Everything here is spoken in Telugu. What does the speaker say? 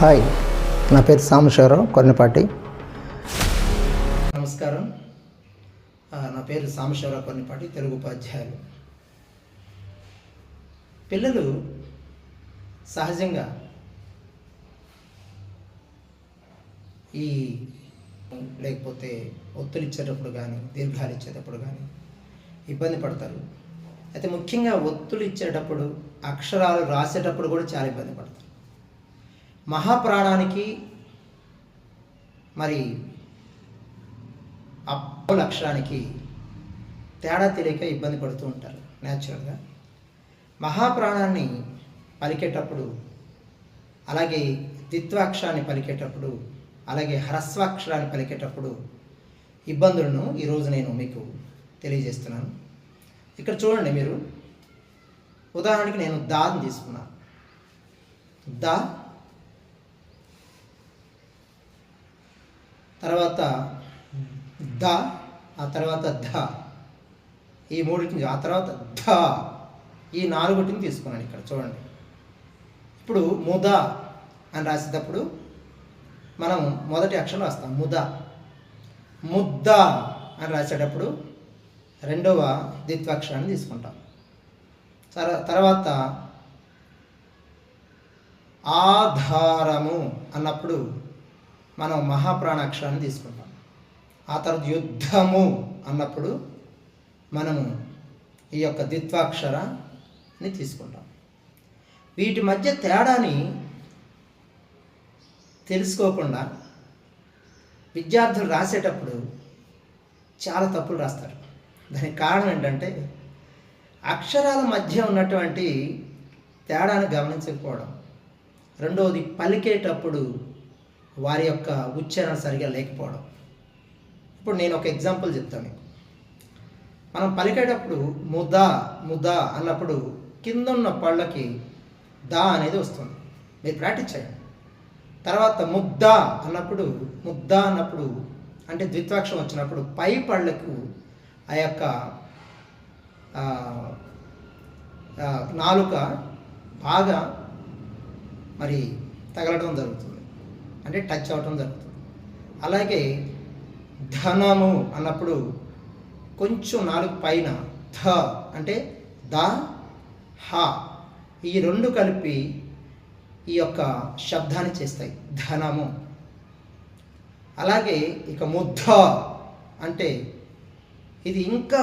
హాయ్ నా పేరు సాంబశివరావు కొన్నిపాటి నమస్కారం. నా పేరు సాంబశివరావు కొన్నిపాటి తెలుగు ఉపాధ్యాయులు. పిల్లలు సహజంగా ఈ లేకపోతే ఒత్తులు ఇచ్చేటప్పుడు కానీ దీర్ఘాలు ఇచ్చేటప్పుడు కానీ ఇబ్బంది పడతారు. అయితే ముఖ్యంగా ఒత్తులు ఇచ్చేటప్పుడు అక్షరాలు రాసేటప్పుడు కూడా చాలా ఇబ్బంది పడతారు. మహాప్రాణానికి మరి అప్పు అక్షరానికి తేడా తెలియక ఇబ్బంది పడుతూ ఉంటారు న్యాచురల్గా మహాప్రాణాన్ని పలికేటప్పుడు అలాగే ద్విత్వాక్షరాన్ని పలికేటప్పుడు అలాగే హ్రస్వాక్షరాన్ని పలికేటప్పుడు ఇబ్బందులను ఈరోజు నేను మీకు తెలియజేస్తున్నాను. ఇక్కడ చూడండి మీరు. ఉదాహరణకి నేను దాని తీసుకున్నాను. దా తర్వాత ద ఆ తర్వాత ధ. ఈ మూడింటిని ఆ తర్వాత ధ. ఈ నాలుగుటిని తీసుకున్నాను ఇక్కడ చూడండి. ఇప్పుడు ముద అని రాసేటప్పుడు మనం మొదటి అక్షరం రాస్తాం ముద. ముద్ద అని రాసేటప్పుడు రెండవ ద్విత్వాక్షరాన్ని తీసుకుంటాం. తర- తర్వాత ఆధారము అన్నప్పుడు మనం మహాప్రాణాక్షరాన్ని తీసుకుంటాం. ఆ తర్వాత యుద్ధము అన్నప్పుడు మనము ఈ యొక్క ద్విత్వాక్షరాన్ని తీసుకుంటాం. వీటి మధ్య తేడాని తెలుసుకోకుండా విద్యార్థులు రాసేటప్పుడు చాలా తప్పులు రాస్తారు. దానికి కారణం ఏంటంటే అక్షరాల మధ్య ఉన్నటువంటి తేడాను గమనించకపోవడం. రెండవది పలికేటప్పుడు వారి యొక్క ఉచ్చారణ సరిగా లేకపోవడం. ఇప్పుడు నేను ఒక ఎగ్జాంపుల్ చెప్తాను మీకు. మనం పలికేటప్పుడు ముద ముద అన్నప్పుడు కింద ఉన్న పళ్ళకి దా అనేది వస్తుంది. మీరు ప్రాక్టీస్ చేయండి. తర్వాత ముద్ద అన్నప్పుడు ముద్ద అన్నప్పుడు అంటే ద్విత్వాక్షం వచ్చినప్పుడు పై పళ్ళకు ఆ యొక్క నాలుక బాగా మరి తగలడం జరుగుతుంది. అంటే టచ్ అవ్వటం జరుగుతుంది. అలాగే ధనము అన్నప్పుడు కొంచెం నాలుగు పైన ధ అంటే ద హ ఈ రెండు కలిపి ఈ యొక్క శబ్దాన్ని చేస్తాయి. ధనము. అలాగే ఇక ముద్ద అంటే ఇది ఇంకా